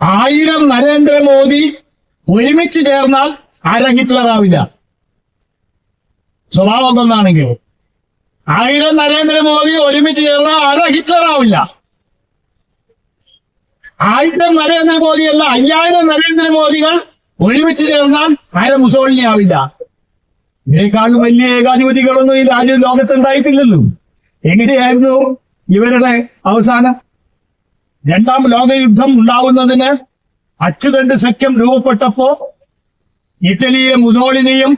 ആയിരം നരേന്ദ്രമോദി ഒരുമിച്ച് ചേർന്നാൽ അര ഹിറ്റ്ലറാവില്ല? സ്വഭാവം ഒന്നാണെങ്കിൽ ആയിരം നരേന്ദ്രമോദി ഒരുമിച്ച് ചേർന്നാൽ അര ഹിറ്റ്ലറാവില്ല? ആയിരം നരേന്ദ്രമോദി അല്ല അയ്യായിരം നരേന്ദ്രമോദികൾ ഒരുമിച്ച് ചേർന്നാൽ അര മുസോളിനി ആവില്ല? ഇതിനേക്കാളും വലിയ ഏകാധിപതികളൊന്നും ഈ രാജ്യം ലോകത്തുണ്ടായിട്ടില്ലല്ലോ എങ്ങനെയായിരുന്നു ഇവരുടെ അവസാനം രണ്ടാം ലോകയുദ്ധം ഉണ്ടാവുന്നതിന് അച്ചുതണ്ട് സഖ്യം രൂപപ്പെട്ടപ്പോ ഇറ്റലിയിലെ മുസോളിനിയും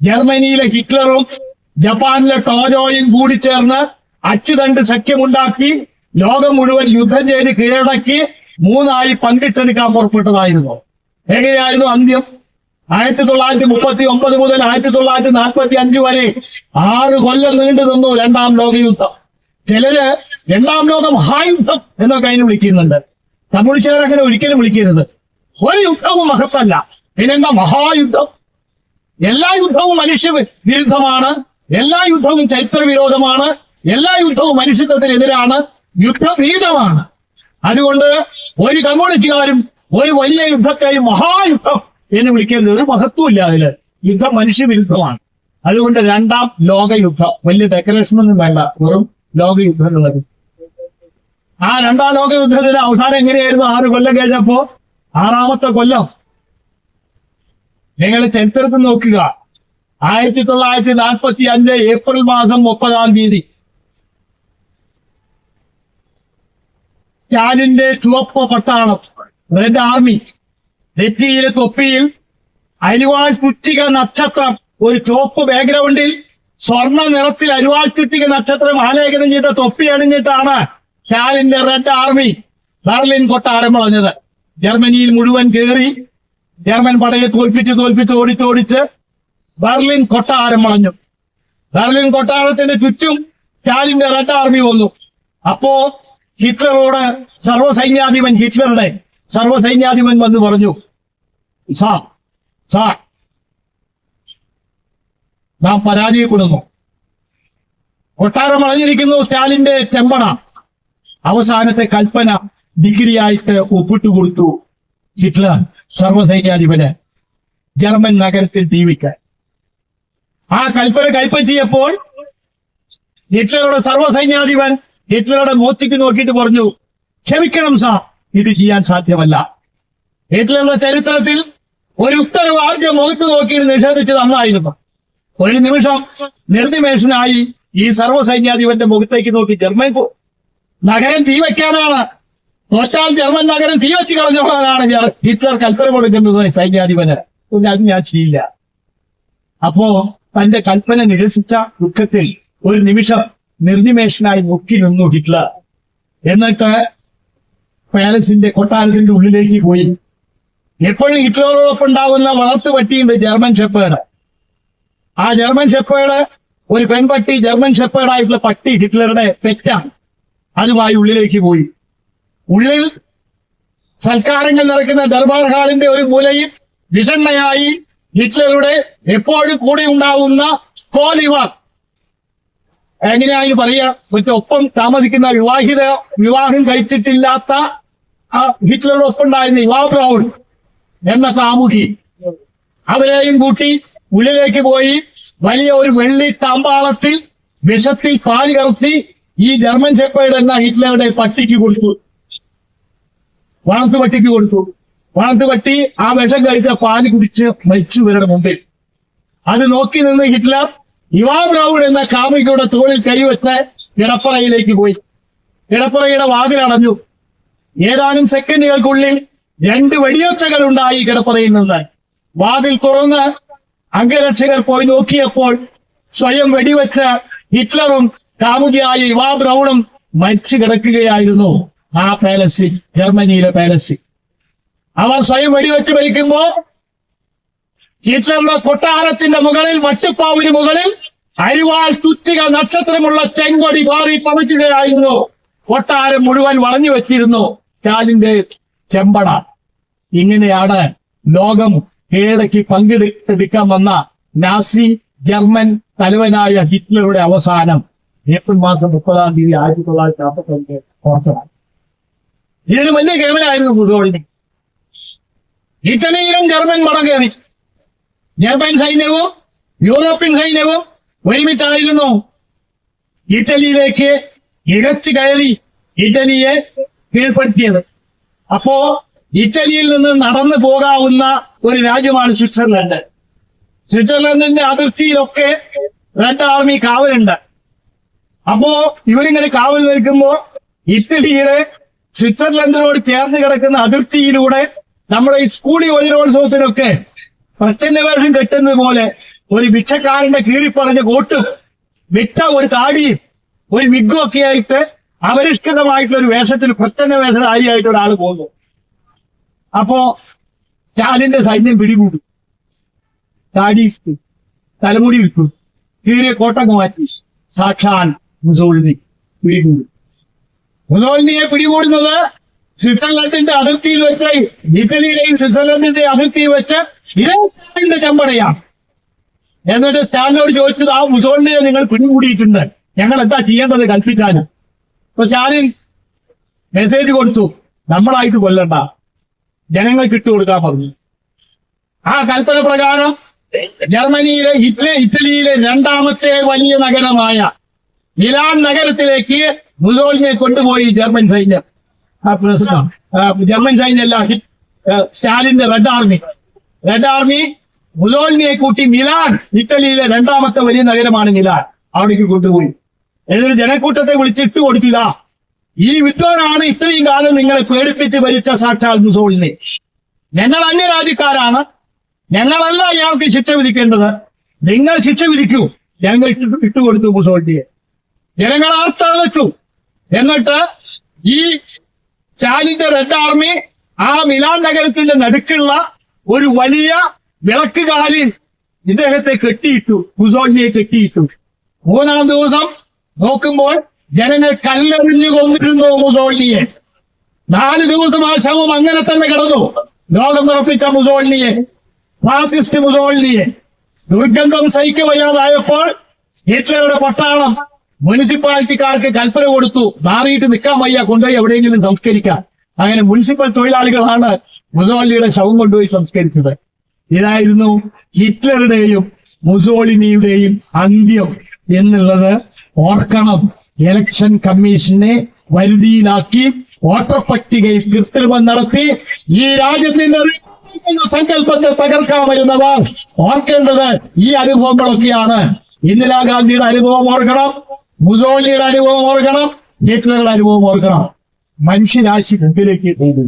ജർമ്മനിയിലെ ഹിറ്റ്ലറും ജപ്പാനിലെ ടോജോയും കൂടി ചേർന്ന് അച്ചുതണ്ട് സഖ്യമുണ്ടാക്കി ലോകം മുഴുവൻ യുദ്ധം ചെയ്ത് കീഴടക്കി മൂന്നായി പങ്കിട്ടെടുക്കാൻ പുറപ്പെട്ടതായിരുന്നു. എങ്ങനെയായിരുന്നു അന്ത്യം? ആയിരത്തി തൊള്ളായിരത്തി മുപ്പത്തി ഒമ്പത് മുതൽ ആയിരത്തി തൊള്ളായിരത്തി നാൽപ്പത്തി അഞ്ച് വരെ ആറ് കൊല്ലം നീണ്ടു നിന്നു രണ്ടാം ലോകയുദ്ധം. ചിലര് രണ്ടാം ലോകം ഹായുദ്ധം എന്നൊക്കെ അതിനെ വിളിക്കുന്നുണ്ട്. കമ്മ്യൂണിസ്റ്റുകാർ അങ്ങനെ ഒരിക്കലും വിളിക്കരുത്. ഒരു യുദ്ധവും മഹത്തല്ല പിന്നെന്താ മഹായുദ്ധം? എല്ലാ യുദ്ധവും മനുഷ്യ വിരുദ്ധമാണ്. എല്ലാ യുദ്ധവും ചരിത്ര വിരോധമാണ്. എല്ലാ യുദ്ധവും മനുഷ്യത്വത്തിനെതിരാണ്. യുദ്ധഭീതമാണ്. അതുകൊണ്ട് ഒരു കമ്മ്യൂണിസ്റ്റുകാരും ഒരു വലിയ യുദ്ധത്തെയും മഹായുദ്ധം എന്ന് വിളിക്കരുത്. ഒരു മഹത്വമില്ല അതിൽ. യുദ്ധം മനുഷ്യവിരുദ്ധമാണ്. അതുകൊണ്ട് രണ്ടാം ലോകയുദ്ധം. വലിയ ഡെക്കറേഷൻ ഒന്നും വേണ്ട. വെറും ലോകയുദ്ധം ആ രണ്ടാം ലോകയുദ്ധത്തിന് അവസാനം എങ്ങനെയായിരുന്നു? ആറ് കൊല്ലം കഴിഞ്ഞപ്പോ ആറാമത്തെ കൊല്ലം. നിങ്ങൾ ചരിത്രത്തിൽ നോക്കുക. ആയിരത്തി തൊള്ളായിരത്തി നാൽപ്പത്തി അഞ്ച് ഏപ്രിൽ മാസം മുപ്പതാം തീയതി. സ്റ്റാലിന്റെ ചുവപ്പ് പട്ടാളം റെഡ് ആർമി നെറ്റിയിലെ തൊപ്പിയിൽ അരിവാൾ പുറ്റിക നക്ഷത്രം ഒരു ചുവപ്പ് ബാക്ക്ഗ്രൗണ്ടിൽ സ്വർണ നിറത്തിൽ അരിവാൾ നക്ഷത്രം ആലേഖനം ചെയ്ത തൊപ്പി അണിഞ്ഞിട്ടാണ് ഷാലിന്റെ റെഡ് ആർമി ബെർലിൻ കൊട്ടാരം വളഞ്ഞത്. ജർമ്മനിയിൽ മുഴുവൻ കയറി ജർമ്മൻ പടയെ തോൽപ്പിച്ച് തോൽപ്പിച്ച് ഓടിച്ചോടിച്ച് ബെർലിൻ കൊട്ടാരം വളഞ്ഞു. ബെർലിൻ കൊട്ടാരത്തിന്റെ ചുറ്റും സ്റ്റാലിന്റെ റെഡ് ആർമി വന്നു. അപ്പോ ഹിറ്റ്ലറോട് സർവസൈന്യാധിപൻ ഹിറ്റ്ലറുടെ സർവസൈന്യാധിപൻ വന്ന് പറഞ്ഞു സാർ സാർ നാം പരാജയപ്പെടുന്നു. ഒട്ടാരം വളഞ്ഞിരിക്കുന്നു സ്റ്റാലിന്റെ ചെമ്പണ. അവസാനത്തെ കൽപ്പന ഡിഗ്രിയായിട്ട് ഒപ്പിട്ടു കൊടുത്തു ഹിറ്റ്ലർ സർവസൈന്യാധിപന് ജർമ്മൻ നഗരത്തിൽ ജീവിക്കാൻ. ആ കൽപ്പന കൈപ്പറ്റിയപ്പോൾ ഹിറ്റ്ലറുടെ സർവസൈന്യാധിപൻ ഹിറ്റ്ലറുടെ മൂർത്തിക്ക് നോക്കിയിട്ട് പറഞ്ഞു ക്ഷമിക്കണം സാർ ഇത് ചെയ്യാൻ സാധ്യമല്ല. ഹിറ്റ്ലറുടെ ചരിത്രത്തിൽ ഒരു ഉത്തരവ് ആദ്യം മുഖത്ത് നോക്കിയിട്ട് നിഷേധിച്ചത് അന്നായിരുന്നു ഒരു നിമിഷം നിർനിമേഷനായി ഈ സർവസൈന്യാധിപന്റെ മുഖത്തേക്ക് നോക്കി ജർമ്മൻ നഗരം തീ വയ്ക്കാനാണ്. തോറ്റാൽ ജർമ്മൻ നഗരം തീ വെച്ച് കളഞ്ഞപ്പോഴാണ് ഹിറ്റ്ലർ കൽപ്പന കൊടുക്കുന്നത് സൈന്യാധിപന്. പിന്നെ അത് ഞാൻ ചെയ്യില്ല. അപ്പോ തന്റെ കൽപ്പന നിരസിച്ച ദുഃഖത്തിൽ ഒരു നിമിഷം നിർനിമേഷനായി നോക്കി നിന്നു ഹിറ്റ്ലർ. എന്നിട്ട് പാലസിന്റെ കൊട്ടാരത്തിന്റെ ഉള്ളിലേക്ക് പോയി. എപ്പോഴും ഹിറ്റ്ലറോടൊപ്പം ഉണ്ടാകുന്ന വളർത്തു പട്ടിയുണ്ട് ജർമ്മൻ ഷെപ്പേഡ്. ആ ജർമ്മൻ ഷെപ്പേഡ് ഒരു പെൺപട്ടി ജർമ്മൻ ഷെപ്പേഡായിട്ടുള്ള പട്ടി ഹിറ്റ്ലറുടെ പെറ്റാണ് അതുമായി ഉള്ളിലേക്ക് പോയി. ഉള്ളിൽ സൽക്കാരങ്ങൾ നടക്കുന്ന ദർബാർ ഹാളിന്റെ ഒരു മൂലയിൽ വിഷണ്ണയായി ഹിറ്റ്ലറുടെ എപ്പോഴും കൂടെ ഉണ്ടാവുന്ന കോലിവാർ എങ്ങനെയായാലും പറയാ. ഒപ്പം താമസിക്കുന്ന വിവാഹിത വിവാഹം കഴിച്ചിട്ടില്ലാത്ത ആ ഹിറ്റ്ലറുടെ ഒപ്പം ഉണ്ടായിരുന്ന യുവാ ബ്രൗൺ എന്ന കാമുകി അവരെയും കൂട്ടി ഉള്ളിലേക്ക് പോയി വലിയ ഒരു വെള്ളി താമ്പാളത്തിൽ വിഷത്തിൽ പാൽ കറുത്തി ഈ ജർമ്മൻ ഷെപ്പേഡ് എന്ന ഹിറ്റ്ലറുടെ പട്ടിക്ക് കൊടുത്തു. വളർത്തു പട്ടിക്ക് കൊടുത്തു. വളർത്തു പട്ടി ആ വിഷം കഴിച്ച പാൽ കുടിച്ച് മരിച്ചു ഇവരുടെ മുമ്പിൽ. അത് നോക്കി നിന്ന് ഹിറ്റ്ലർ യുവാ ബ്രൗൺ എന്ന കാമുകിയുടെ തോളിൽ കൈവച്ച് ഇടപ്പറയിലേക്ക് പോയി. വാതിൽ വാതിലടഞ്ഞു ഏതാനും സെക്കൻഡുകൾക്കുള്ളിൽ രണ്ട് വെടിയൊച്ചകൾ ഉണ്ടായി കിടപ്പറയിൽ നിന്ന്. വാതിൽ തുറന്ന് അംഗരക്ഷകർ പോയി നോക്കിയപ്പോൾ സ്വയം വെടിവെച്ച ഹിറ്റ്ലറും കാമുകിയായ യുവാ ബ്രൗണും മരിച്ചു കിടക്കുകയായിരുന്നു ആ പാലസിൽ ജർമ്മനിയിലെ പാലസിൽ അവർ സ്വയം വെടിവെച്ച് മരിക്കുമ്പോ ഹിറ്റ്ലറുടെ കൊട്ടാരത്തിന്റെ മുകളിൽ മട്ടുപ്പാവിന് മുകളിൽ അരിവാൾ തുറ്റിക നക്ഷത്രമുള്ള ചെങ്കൊടി പാറി പറിക്കുകയായിരുന്നു കൊട്ടാരം മുഴുവൻ വളഞ്ഞു വെച്ചിരുന്നു സ്റ്റാലിന്റെ ചെമ്പട. ഇങ്ങനെയാണ് ലോകം കീഴടക്കി പങ്കെടുക്കാൻ വന്ന നാസി ജർമ്മൻ തലവനായ ഹിറ്റ്ലറുടെ അവസാനം ഏപ്രിൽ മാസം മുപ്പതാം തീയതി ആയിരത്തി തൊള്ളായിരത്തി നാൽപ്പത്തി ഓർക്കണം ഇതൊരു വലിയ കേവലായിരുന്നു ഫുട്ബോളിന്. ഇറ്റലിയിലും ജർമ്മൻ മടങ്ങേറി. ജർമ്മൻ സൈന്യവും യൂറോപ്യൻ സൈന്യവും ഒരുമിച്ചായിരുന്നു ഇറ്റലിയിലേക്ക് ഇരച്ചു കയറി ഇറ്റലിയെ കീഴ്പ്പെടുത്തിയത്. അപ്പോ ഇറ്റലിയിൽ നിന്ന് നടന്നു പോകാവുന്ന ഒരു രാജ്യമാണ് സ്വിറ്റ്സർലൻഡ്. സ്വിറ്റ്സർലൻഡിന്റെ അതിർത്തിയിലൊക്കെ റെഡ് ആർമി കാവലുണ്ട്. അപ്പോ ഇവരിങ്ങനെ കാവൽ നിൽക്കുമ്പോ ഇറ്റലിയുടെ സ്വിറ്റ്സർലൻഡിനോട് ചേർന്ന് കിടക്കുന്ന അതിർത്തിയിലൂടെ നമ്മുടെ ഈ സ്കൂളി വജ്രോത്സവത്തിനൊക്കെ പ്രശ്നവേഷം വേഷം കെട്ടുന്നത് പോലെ ഒരു ഭിക്ഷക്കാരന്റെ കീറിപ്പറഞ്ഞ കോട്ടും വിറ്റ ഒരു താടിയും ഒരു വിഗും ഒക്കെ ആയിട്ട് അപരിഷ്കൃതമായിട്ടുള്ള ഒരു വേഷത്തിൽ പ്രച്ഛന്ന വേഷധാരിയായിട്ട് ഒരാൾ പോകുന്നു. അപ്പോ സ്റ്റാലിന്റെ സൈന്യം പിടികൂടി. താടി തലമുടി വിട്ടു തീരെ കോട്ടൊക്കെ മാറ്റി. സാക്ഷാൻ മുസോളിനി പിടികൂടി. മുസോളിനിയെ പിടികൂടുന്നത് സ്വിറ്റ്സർലൻഡിന്റെ അതിർത്തിയിൽ വെച്ച് ഇറ്റലിയുടെയും സ്വിറ്റ്സർലൻഡിന്റെ അതിർത്തിയിൽ വെച്ച് ഇതേ സ്റ്റാലിന്റെ ചമ്പടയാണ്. എന്നിട്ട് സ്റ്റാലിനോട് ചോദിച്ചത് ആ മുസോളിനിയെ നിങ്ങൾ പിടികൂടിയിട്ടുണ്ട്. ഞങ്ങൾ എന്താ ചെയ്യേണ്ടത് കൽപ്പിച്ചാലും അപ്പൊ സ്റ്റാലിൻ മെസ്സേജ് കൊടുത്തു. നമ്മളായിട്ട് കൊല്ലണ്ട. ജനങ്ങൾക്ക് ഇട്ടുകൊടുക്കാൻ പറഞ്ഞു. ആ കൽപ്പന പ്രകാരം ജർമ്മനിയിലെ ഇറ്റലി ഇറ്റലിയിലെ രണ്ടാമത്തെ വലിയ നഗരമായ മിലാൻ നഗരത്തിലേക്ക് മുസോളിനെ കൊണ്ടുപോയി ജർമ്മൻ സൈന്യം. ജർമ്മൻ സൈന്യമല്ല ഹി- സ്റ്റാലിന്റെ റെഡ് ആർമി. റെഡ് ആർമി മുസോളിനെ കൂട്ടി മിലാൻ ഇറ്റലിയിലെ രണ്ടാമത്തെ വലിയ നഗരമാണ് മിലാൻ. അവിടേക്ക് കൊണ്ടുപോയി. ഏതൊരു ജനക്കൂട്ടത്തെ വിളിച്ചിട്ട് കൊടുക്കുക ഈ വിദ്വാനാണ് ഇത്രയും കാലം നിങ്ങളെ പേടിപ്പിച്ച് ഭരിച്ച സാക്ഷാൽ മുസോളിനെ. ഞങ്ങൾ അന്യരാജ്യക്കാരാണ്. ഞങ്ങളല്ല അയാൾക്ക് ശിക്ഷ വിധിക്കേണ്ടത്. നിങ്ങൾ ശിക്ഷ വിധിക്കൂ. ഞങ്ങൾ ഇട്ട് ഇട്ടുകൊടുത്തു മുസോളിനിയെ. ജനങ്ങൾ ആർത്തളച്ചു. എന്നിട്ട് ഈ സ്റ്റാലിന്റെ റെഡ് ആർമി ആ മിലാൻ നഗരത്തിന്റെ നടുക്കുള്ള ഒരു വലിയ വിളക്ക് കാലിൽ ഇദ്ദേഹത്തെ കെട്ടിയിട്ടു മുസോളിനെ കെട്ടിയിട്ടു. മൂന്നാം ദിവസം നോക്കുമ്പോൾ ജനങ്ങൾ കല്ലെറിഞ്ഞു കൊന്നിരുന്നു മുസോളിനിയെ? നാല് ദിവസം ആ ശവം അങ്ങനെ തന്നെ കിടന്നു. ലോകം ഉറപ്പിച്ച മുസോളിനിയെ ഫാസിസ്റ്റ് മുസോളിനിയെ. ദുർഗന്ധം സഹിക്ക വയ്യാതായപ്പോൾ ഹിറ്റ്ലറുടെ പട്ടാളം മുനിസിപ്പാലിറ്റിക്കാർക്ക് കൽപ്പന കൊടുത്തു. മാറിയിട്ട് നിൽക്കാൻ വയ്യ കൊണ്ടുപോയി എവിടെയെങ്കിലും സംസ്കരിക്കാൻ. അങ്ങനെ മുനിസിപ്പൽ തൊഴിലാളികളാണ് മുസോളിനിയുടെ ശവം കൊണ്ടുപോയി സംസ്കരിച്ചത്. ഇതായിരുന്നു ഹിറ്റ്ലറുടെയും മുസോളിനിയുടെയും അന്ത്യം എന്നുള്ളത് ഓർക്കണം. ഇലക്ഷൻ കമ്മീഷനെ വരുതിയിലാക്കി വോട്ടർ പട്ടികയിൽ കൃത്രിമം നടത്തി ഈ രാജ്യത്തിന്റെ സങ്കല്പത്തെ തകർക്കാൻ വരുന്നവർ ഓർക്കേണ്ടത് ഈ അനുഭവങ്ങളൊക്കെയാണ്. ഇന്ദിരാഗാന്ധിയുടെ അനുഭവം ഓർക്കണം മുസോളിയുടെ അനുഭവം ഓർക്കണം ഹിറ്റ്ലറുടെ അനുഭവം ഓർക്കണം. മനുഷ്യരാശി മുമ്പിലേക്ക് ചെയ്തു